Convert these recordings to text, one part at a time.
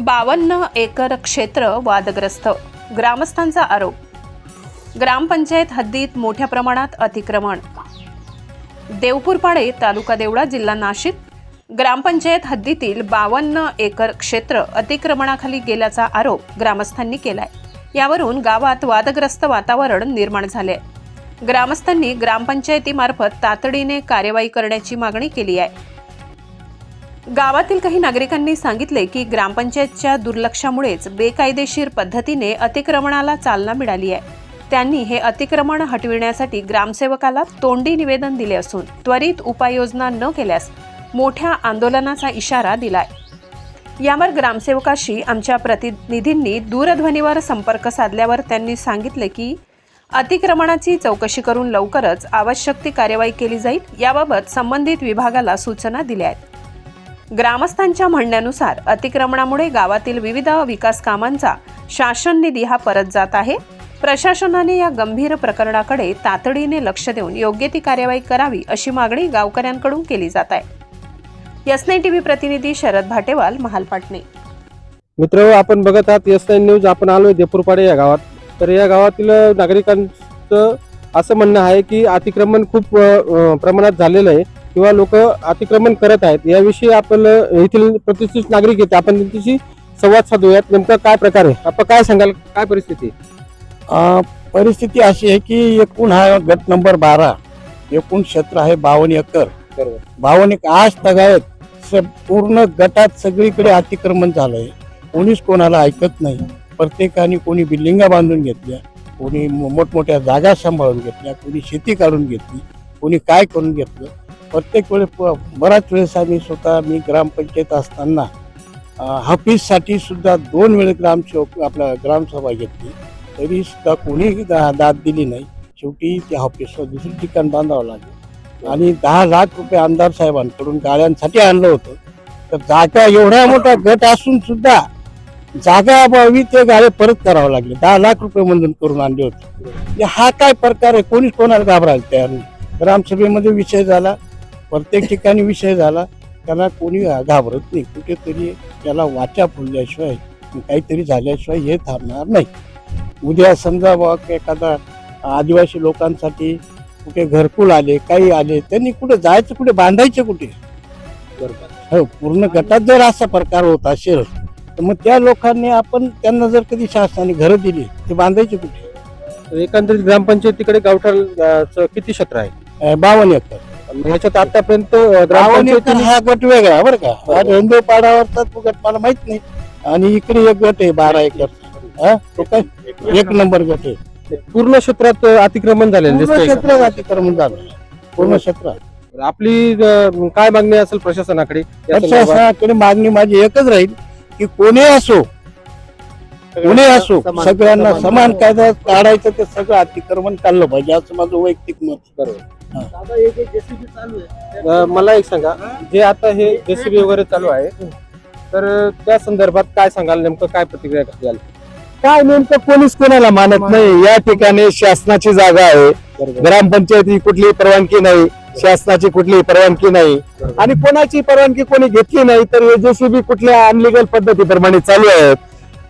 बावन्न एकर क्षेत्र वादग्रस्त. ग्रामस्थांचा आरोप. ग्रामपंचायत हद्दीत मोठ्या प्रमाणात अतिक्रमण. देवपूरपाडे तालुका देवळा जिल्हा नाशिक. ग्रामपंचायत हद्दीतील बावन्न एकर क्षेत्र अतिक्रमणाखाली गेल्याचा आरोप ग्रामस्थांनी केलाय. यावरून गावात वादग्रस्त वातावरण निर्माण झाले ग्रामस्थांनी ग्रामपंचायतीमार्फत तातडीने कार्यवाही करण्याची मागणी केली आहे. गावातील काही नागरिकांनी सांगितले की ग्रामपंचायतच्या दुर्लक्षामुळेच बेकायदेशीर पद्धतीने अतिक्रमणाला चालना मिळाली आहे. त्यांनी हे अतिक्रमण हटविण्यासाठी ग्रामसेवकाला तोंडी निवेदन दिले असून त्वरित उपाययोजना न केल्यास मोठ्या आंदोलनाचा इशारा दिलाय. यावर ग्रामसेवकाशी आमच्या प्रतिनिधींनी दूरध्वनीवर संपर्क साधल्यावर त्यांनी सांगितले की अतिक्रमणाची चौकशी करून लवकरच आवश्यक ती कार्यवाही केली जाईल याबाबत संबंधित विभागाला सूचना दिल्या आहेत. ग्रामस्थांच्या म्हणण्यानुसार अतिक्रमणामुळे गावातील विविध विकास कामांचा शासन निधी हा परत जात आहे. प्रशासनाने या गंभीर प्रकरणाकडे तातडीने लक्ष देऊन योग्य ती कार्यवाही करावी अशी मागणी गावकऱ्यांकडून केली जात आहे. यसने टीव्ही प्रतिनिधी शरद भाटेवाल महालपाटणे मित्र आपण बघत आहात एस न्यूज. आपण आलोय देपूरपाडे या गावात. तर या गावातील नागरिकांचं असं म्हणणं आहे की अतिक्रमण खूप प्रमाणात झालेलं आहे. किंवा लोक अतिक्रमण करत आहेत याविषयी आपण येथील प्रतिष्ठित नागरिक आहेत आपण त्यांच्याशी संवाद साधूयात. नेमका काय प्रकार आहे? आपण काय सांगाल? काय परिस्थिती परिस्थिती अशी आहे की एकूण हा गट नंबर बारा एकूण क्षेत्र आहे बावन्न एकर. बरोबर. बावन्न एक आज तगायत पूर्ण गटात सगळीकडे अतिक्रमण झालंय. कोणीच कोणाला ऐकत नाही. प्रत्येकाने कोणी बिल्डिंगा बांधून घेतल्या कोणी मोठमोठ्या जागा सांभाळून घेतल्या कोणी शेती काढून घेतली कोणी काय करून घेतलं. प्रत्येक वेळेस प- बराच वेळेस आम्ही स्वतः मी ग्रामपंचायत असताना अ, सुद्धा दोन वेळे ग्रामसेवक आपल्या ग्रामसभा घेतली. तरी सुद्धा कोणीही दा- दाद दिली नाही. शेवटी त्या ऑफिसवर दुसरी ठिकाण बांधावं लागलं. आणि दहा लाख रुपये आमदार साहेबांकडून गाड्यांसाठी आणलं होतं. तर जागा एवढा मोठा गट असून सुद्धा जागा अभावी ते गाड्या परत करावं लागले. दहा लाख रुपये मंजूर करून आणले होते. हा काय प्रकार आहे? कोणीच कोणाला घाबरायला तयार नाही. ग्रामसभेमध्ये विषय झाला. प्रत्येक ठिकाणी विषय झाला त्याला कोणी घाबरत नाही. कुठेतरी त्याला वाचा फुलल्याशिवाय काहीतरी झाल्याशिवाय हे थांबणार नाही. उद्या समजा बा एखादा आदिवासी लोकांसाठी कुठे घरकुल आले काही आले त्यांनी कुठे जायचं कुठे बांधायचे कुठे? बरोबर हो पूर्ण गटात जर असा प्रकार होत असेल तर मग त्या लोकांनी आपण त्यांना जर कधी शासनाने घरं दिली ते बांधायचे कुठे? एकंदरीत ग्रामपंचायतीकडे गावठाण अ, चं किती क्षेत्र आहे? अं, बावन्न एकर. आणि ह्याच्यात आतापर्यंत हा गट वेगळा बरं का. रेंदो पाडावरचा तो गट मला माहीत नाही. आणि इकडे एक गट आहे बारा एकर. तो काय? एक नंबर गट आहे. पूर्ण क्षेत्रात अतिक्रमण झालेलं पूर्ण दिसतंय का? क्षेत्रात अतिक्रमण झालं पूर्ण क्षेत्रात. आपली अ, काय मागणी असेल प्रशासनाकडे? या संदर्भात? प्रशासनाकडे मागणी माझी एकच राहील की कोणी असो कोणी असो समान- सगळ्यांना समान- समान कायदा काढायचं ते सगळं अतिक्रमण काढलं पाहिजे असं माझं वैयक्तिक मत बरोबर. अ, मला एक सांगा जे आता हे जेसीबी वगैरे चालू आहे तर त्या संदर्भात काय सांगाल नेमकं काय प्रतिक्रिया द्याल काय नेमकं कोणीच कोणाला मानत नाही या ठिकाणी शासनाची जागा आहे. बरोबर. ग्रामपंचायती कुठलीही परवानगी नाही शासनाची कुठलीही परवानगी नाही. आणि कोणाची परवानगी कोणी घेतली नाही तर जेसीबी कुठल्या अनलिगल पद्धतीप्रमाणे चालू आहेत.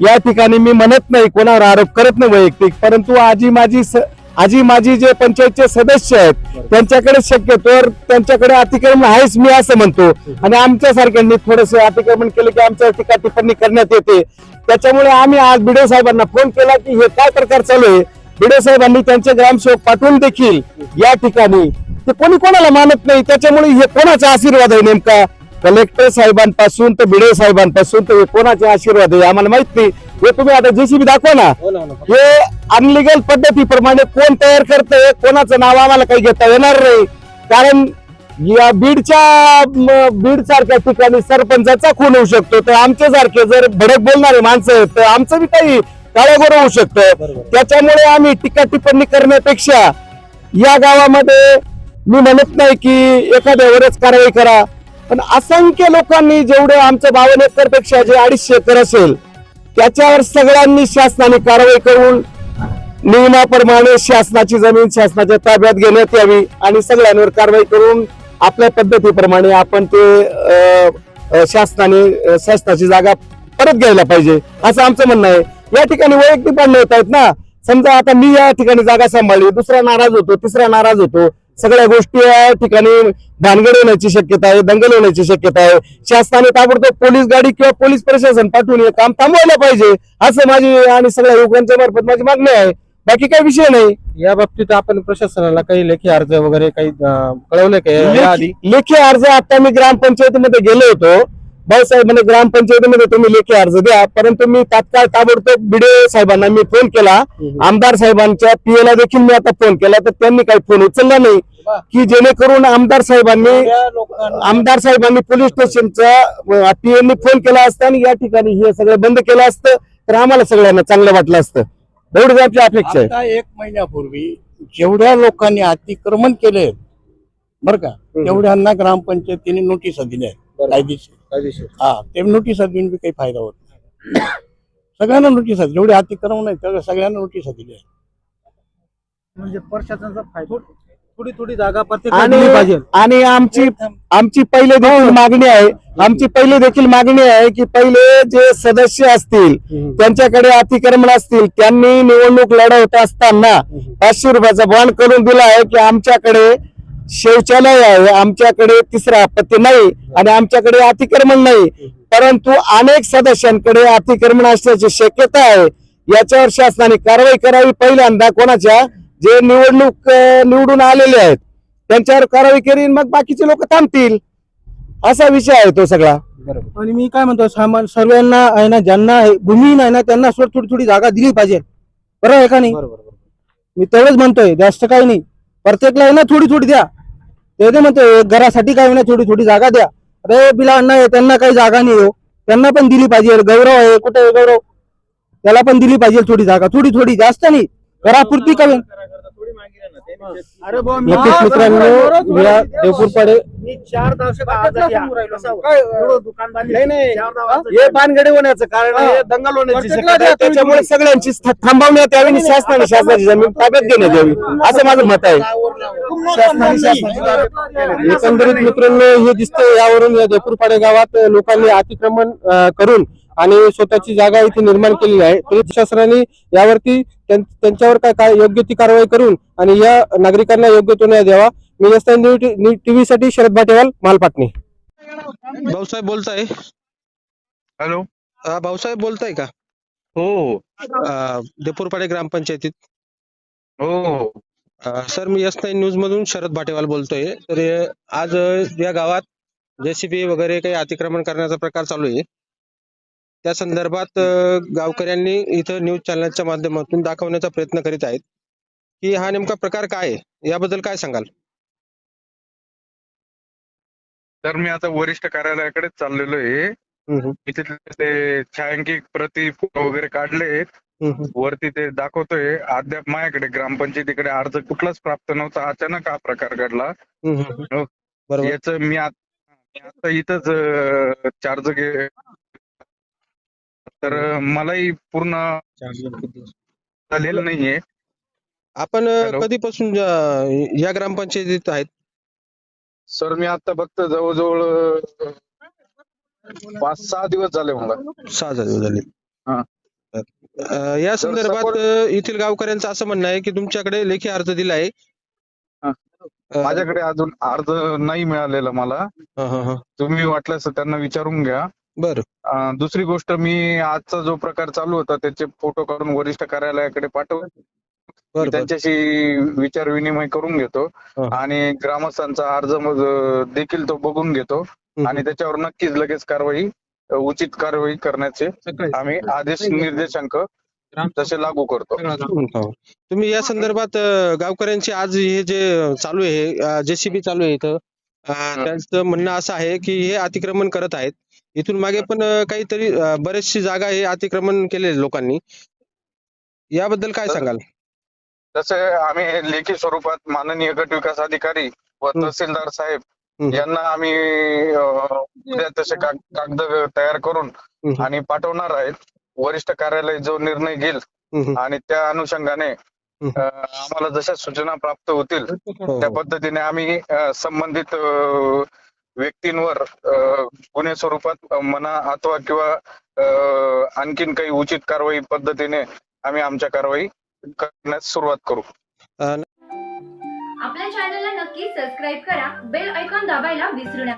या ठिकाणी मी म्हणत नाही कोणावर आरोप करत नाही वैयक्तिक परंतु आजी माझी स- आजी माझी जे पंचायतचे सदस्य आहेत त्यांच्याकडे शक्यतोवर त्यांच्याकडे अतिक्रमण आहेच मी असं म्हणतो. आणि आमच्या सारख्यांनी थोडस अतिक्रमण केलं की आमच्या टीका टिप्पणी करण्यात येते. त्याच्यामुळे आम्ही आज बिडे साहेबांना फोन केला की हे काय प्रकार चालू आहे? बिडे साहेबांनी त्यांचे ग्रामसेवक पाठवून देखील या ठिकाणी. ते कोणी कोणाला मानत नाही. त्याच्यामुळे हे कोणाचा आशीर्वाद आहे नेमका? कलेक्टर साहेबांपासून तर बिडे साहेबांपासून तर कोणाचे आशीर्वाद आहे आम्हाला माहीत नाही. हे तुम्ही आता जेसीबी दाखवा ना. हो ना हो हे अनलिगल पद्धतीप्रमाणे कोण तयार करतंय कोणाचं नाव आम्हाला काही घेता येणार नाही. कारण या बीडच्या बीड सारख्या ठिकाणी सरपंचाचा खून होऊ शकतो. तर आमच्या सारखे जर भडक बोलणारे माणसं आहेत तर आमचं बी काही काळागोर होऊ शकतं. त्याच्यामुळे आम्ही टीका टिप्पणी करण्यापेक्षा या गावामध्ये मी म्हणत नाही की एखाद्यावरच कारवाई करा. पण असंख्य लोकांनी जेवढे आमचं बावन एकरपेक्षा जे अडीचशे एकर असेल त्याच्यावर सगळ्यांनी शासनाने कारवाई करून नियमाप्रमाणे शासनाची जमीन शासनाच्या ताब्यात घेण्यात यावी आणि सगळ्यांवर कारवाई करून आपल्या पद्धतीप्रमाणे आपण ते शासनाने शासनाची जागा परत घ्यायला पाहिजे असं आमचं म्हणणं आहे. या ठिकाणी वैयक्तिक भांडणं येत आहेत ना. समजा आता मी या ठिकाणी जागा सांभाळली दुसरा नाराज होतो तिसरा नाराज होतो. सगळ्या गोष्टी या ठिकाणी भानगड होण्याची शक्यता आहे दंगल होण्याची शक्यता आहे. शासनाने ताबडतोब पोलीस गाडी किंवा पोलीस प्रशासन पाठवून हे काम थांबवायला पाहिजे असं माझी आणि सगळ्या युवकांच्या मार्फत माझी मागणी आहे. बाकी काही विषय नाही. या बाबतीत आपण प्रशासनाला काही लेखी अर्ज वगैरे काही अं, कळवलंय का? या आधी? लेखी लेखी अर्ज आता मी ग्रामपंचायतीमध्ये गेलो होतो. भाऊसाहेब म्हणे ग्रामपंचायतीमध्ये तुम्ही लेखी अर्ज द्या परंतु मी तात्काळ ताबडतोब बीडीओ साहेबांना मी फोन केला. आमदार साहेबांच्या पीए ला देखील मी आता फोन केला तर त्यांनी काही फोन उचलला नाही. की जेणेकरून आमदार साहेबांनी आमदार साहेबांनी पोलीस स्टेशनच्या पीएनी फोन केला असता आणि या ठिकाणी हे सगळं बंद केलं असतं तर आम्हाला सगळ्यांना चांगलं वाटलं असतं. एवढीच आमची अपेक्षा आहे. एक महिन्यापूर्वी जेवढ्या लोकांनी अतिक्रमण केले बर का तेवढ्यांना ग्रामपंचायतीने नोटिसा दिल्या कायदेशीर. कायदेशीर. हा ते नोटिसा देऊन बी काही फायदा होत नाही. सगळ्यांना नोटिसा जेवढे अतिक्रमण आहेत तेवढ्या सगळ्यांना नोटिसा दिल्या आहेत. म्हणजे प्रशासनाचा फायदा थोडी थोडी जागा प्रत्येकाला आणि पाहिजे. आणि आमची आमची पहिले देखील मागणी आहे आमची पहिली देखील मागणी आहे की पहिले जे सदस्य असतील त्यांच्याकडे अतिक्रमण असतील त्यांनी निवडणूक लढवत असताना पाचशे रुपयाचा बॉन्ड करून दिला आहे की आमच्याकडे शौचालय आहे आमच्याकडे तिसरा आपत्ती नाही आणि आमच्याकडे अतिक्रमण नाही. परंतु अनेक सदस्यांकडे अतिक्रमण असण्याची शक्यता आहे. याच्यावर शासनाने कारवाई करावी पहिल्यांदा कोणाच्या? जे निवडणूक निवडून आलेले आहेत. त्यांच्यावर कारवाई करीन मग बाकीचे लोक थांबतील. असा विषय आहे तो सगळा. आणि मी काय म्हणतो सामान सर्वांना आहे ना ज्यांना आहे- भूमी नाही ना त्यांना थोडी थोडी जागा दिली पाहिजे. बरोबर आहे का नाही? मी तेवढंच म्हणतोय जास्त काही नाही. प्रत्येकला आहे ना थोडी थोडी द्या. ते ते म्हणतोय घरासाठी काय नाही थोडी थोडी जागा द्या. अरे बिलांना आहे, त्यांना काही जागा नाही हो. त्यांना पण दिली पाहिजे. गौरव आहे कुठे गौरव? त्याला पण दिली पाहिजे थोडी जागा थोडी थोडी जास्त नाही. घरापुरती कमी नक्कीच मित्रांनो या देवपूरपाडे नाही नाही. हे? भानगडी होण्याचं कारण आहे. दंगल होण्याची शक्यता आहे. त्याच्यामुळे सगळ्यांची थांबवण्यात यावी आणि शासनाने शासनाची जमीन ताब्यात घेण्यात यावी. असं माझं मत आहे. शासनाने शासनाची ताब्यात घेण्यात यावी. एकंदरीत मित्रांनो हे दिसतंय यावरून या जयपूरपाडे गावात लोकांनी अतिक्रमण अं, करून आणि स्वतःची जागा इथे निर्माण केलेली आहे. तरी प्रशासनाने यावरती त्यांच्यावर काय काय योग्य ती कारवाई करून आणि या नागरिकांना योग्य तो न्याय द्यावा. मी जास्त टीव्ही साठी शरद भाटेवाल मालपाटणी. भाऊसाहेब बोलताय. हॅलो. हा, भाऊसाहेब बोलताय का? हो अ, देपूरपाडे ग्रामपंचायतीत. हो हो. सर मी एस नाईन न्यूज मधून शरद भाटेवाल बोलतोय. तर हे आज या गावात जेसीबी वगैरे काही अतिक्रमण करण्याचा प्रकार चालू आहे. त्या संदर्भात गावकऱ्यांनी इथं न्यूज चॅनलच्या माध्यमातून दाखवण्याचा प्रयत्न करीत आहेत. की हा नेमका प्रकार काय आहे? याबद्दल काय सांगाल? तर मी आता वरिष्ठ कार्यालयाकडेच चाललेलो आहे. मी तिथले ते छायांकित प्रति फोटो वगैरे हम्म. वरती ते दाखवतोय. अद्याप माझ्याकडे ग्रामपंचायतीकडे अर्ज कुठलाच प्राप्त नव्हता. अचानक हा प्रकार घडला. हो. याच मी आत- मी आता इथंच चार्ज घे तर मलाही पूर्ण झालेलं नाहीये. आपण. कधीपासून या ग्रामपंचायतीत आहेत? सर मी आता फक्त जवळजवळ पाच सहा दिवस झाले मला. सहा दिवस झाले. हा. या संदर्भात येथील गावकऱ्यांचं असं म्हणणं आहे की तुमच्याकडे लेखी अर्ज दिला आहे. हा. माझ्याकडे अजून अर्ज नाही मिळालेला मला. हा, हा, हा. तुम्ही वाटल्यास त्यांना विचारून घ्या. बरं अं, दुसरी गोष्ट मी आजचा जो प्रकार चालू होता त्याचे फोटो काढून वरिष्ठ कार्यालयाकडे पाठव बरं बरं त्यांच्याशी विचार विनिमय करून घेतो हा. आणि ग्रामस्थांचा अर्ज मग अं, देखील तो बघून घेतो हम्म. आणि त्याच्यावर नक्कीच लगेच कारवाई अं, उचित कारवाई करण्याचे आम्ही आदेश निर्देशांक तसे लागू करतो हो. तुम्ही या संदर्भात अ, गावकऱ्यांची आज हे जे चालू आहे जेसीबी चालू आहे इथं अ, त्यांचं म्हणणं असं आहे की हे अतिक्रमण करत आहेत इथून मागे पण काहीतरी बरेचशी जागा हे अतिक्रमण केले लोकांनी याबद्दल काय सांगाल तसे आम्ही लेखी स्वरूपात माननीय गट विकास अधिकारी व. तहसीलदार साहेब. यांना आम्ही उद्या तसे काग- कागद तयार करून. आणि पाठवणार आहेत वरिष्ठ कार्यालय जो निर्णय घेईल. आणि त्या अनुषंगाने आम्हाला जशा सूचना प्राप्त होतील हो, त्या हो. पद्धतीने आम्ही संबंधित व्यक्तींवर अ, गुन्हे स्वरूपात म्हणा अथवा किंवा अ, आणखीन काही उचित कारवाई पद्धतीने आम्ही आमच्या कारवाई करण्यास सुरुवात करू. आपल्या चॅनलला नक्की सबस्क्राईब करा बेल ऐकॉन दाबायला विसरू नका.